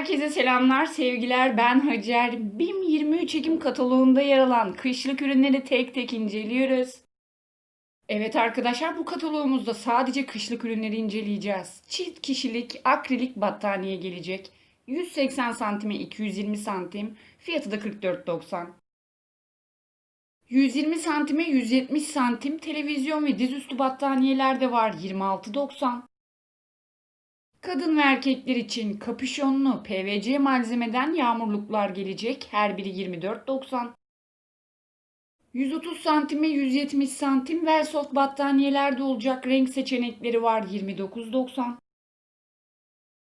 Herkese selamlar, sevgiler. Ben Hacer. BİM 23 Ekim kataloğunda yer alan kışlık ürünleri tek tek inceliyoruz. Evet arkadaşlar bu kataloğumuzda sadece kışlık ürünleri inceleyeceğiz. Çift kişilik akrilik battaniye gelecek. 180 santime 220 santim. Fiyatı da 44.90. 120 santime 170 santim televizyon ve dizüstü battaniyeler de var 26.90. Kadın ve erkekler için kapüşonlu PVC malzemeden yağmurluklar gelecek. Her biri 24.90. 130 santime 170 santim Velsoft battaniyeler de olacak. Renk seçenekleri var 29.90.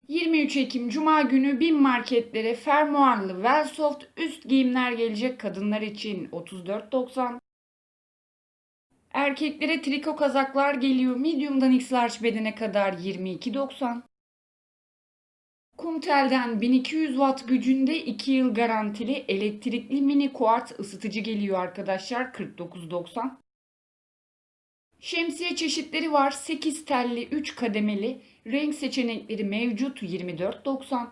23 Ekim Cuma günü bin marketlere fermuarlı Velsoft üst giyimler gelecek kadınlar için 34.90. Erkeklere triko kazaklar geliyor. Medium'dan X large bedene kadar 22.90. Kumtel'den 1200 watt gücünde 2 yıl garantili elektrikli mini kuart ısıtıcı geliyor arkadaşlar 49.90. Şemsiye çeşitleri var 8 telli 3 kademeli renk seçenekleri mevcut 24.90.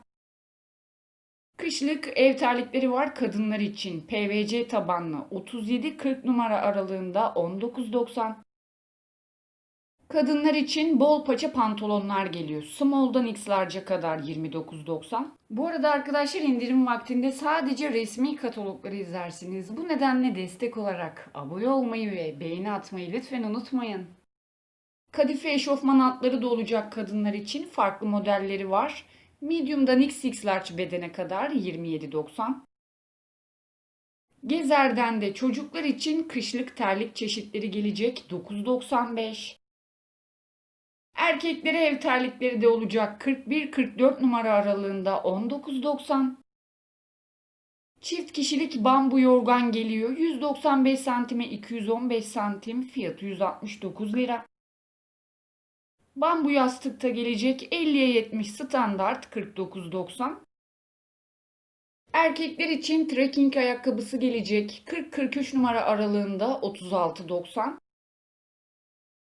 Kışlık ev terlikleri var kadınlar için PVC tabanlı 37-40 numara aralığında 19.90. Kadınlar için bol paça pantolonlar geliyor. Small'dan X large'a kadar 29.90. Bu arada arkadaşlar indirim vaktinde sadece resmi katalogları izlersiniz. Bu nedenle destek olarak abone olmayı ve beğeni atmayı lütfen unutmayın. Kadife eşofman altları da olacak kadınlar için farklı modelleri var. Medium'dan XX large bedene kadar 27.90. Gezer'den de çocuklar için kışlık terlik çeşitleri gelecek 9.95. Erkeklere ev terlikleri de olacak 41-44 numara aralığında 19.90. Çift kişilik bambu yorgan geliyor. 195 santime 215 santim fiyatı 169 lira. Bambu yastıkta gelecek 50'ye 70 standart 49.90. Erkekler için trekking ayakkabısı gelecek 40-43 numara aralığında 36.90.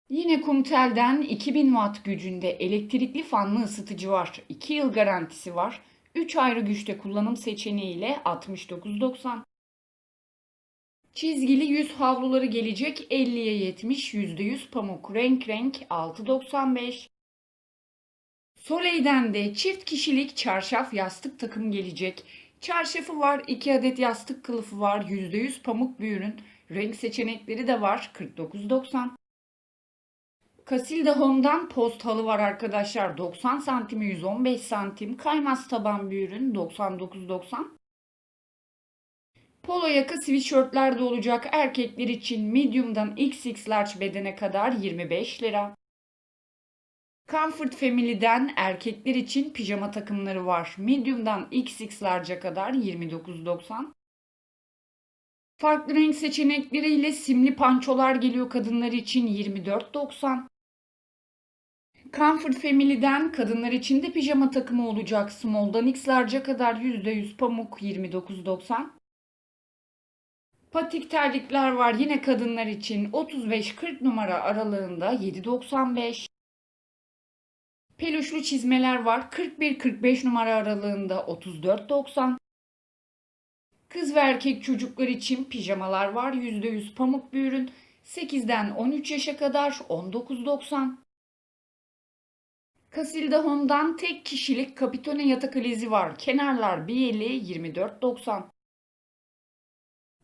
Yine Kumtel'den 2000 watt gücünde elektrikli fanlı ısıtıcı var. 2 yıl garantisi var. 3 ayrı güçte kullanım seçeneğiyle 69.90. Çizgili yüz havluları gelecek 50'ye 70 %100 pamuk renk renk 6.95. Soleil'den de çift kişilik çarşaf yastık takım gelecek. Çarşafı var, 2 adet yastık kılıfı var, %100 pamuk bir ürün. Renk seçenekleri de var 49.90. Casilda Home'dan post halı var arkadaşlar. 90 santimi 115 santim. Kaymaz taban bir ürün 99.90. Polo yaka sweatshirtler de olacak erkekler için medium'dan XX large bedene kadar 25 lira. Comfort Family'den erkekler için pijama takımları var. Medium'dan XX large'a kadar 29.90. Farklı renk seçenekleriyle simli pançolar geliyor kadınlar için 24.90. Comfort Family'den kadınlar için de pijama takımı olacak. Small'dan X large'a kadar %100 pamuk 29.90. Patik terlikler var yine kadınlar için 35-40 numara aralığında 7.95. Peluşlu çizmeler var 41-45 numara aralığında 34.90. Kız ve erkek çocuklar için pijamalar var %100 pamuk bir ürün 8'den 13 yaşa kadar 19.90. Casilda Home'dan tek kişilik kapitone yatak alizi var. Kenarlar biyeli 24.90.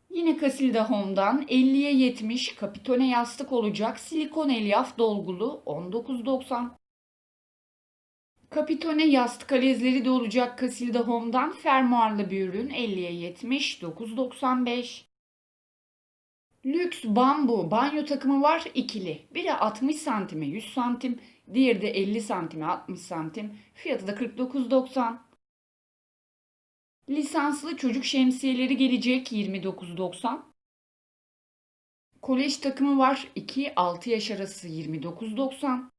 Yine Casilda Home'dan 50'ye 70 kapitone yastık olacak silikon elyaf dolgulu 19.90. Kapitone yastık alezleri de olacak Casilda Home'dan fermuarlı bir ürün 50'ye 70 9.95. Lüks bambu banyo takımı var ikili. Biri 60 santime 100 santim, diğeri de 50 santime 60 santim. Fiyatı da 49.90. Lisanslı çocuk şemsiyeleri gelecek 29.90. Kolej takımı var 2-6 yaş arası 29.90.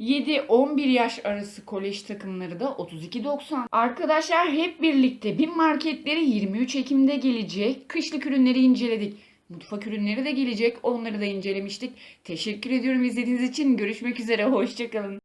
7-11 yaş arası kolej takımları da 32.90. Arkadaşlar hep birlikte bin marketleri 23 Ekim'de gelecek. Kışlık ürünleri inceledik. Mutfak ürünleri de gelecek. Onları da incelemiştik. Teşekkür ediyorum izlediğiniz için. Görüşmek üzere. Hoşçakalın.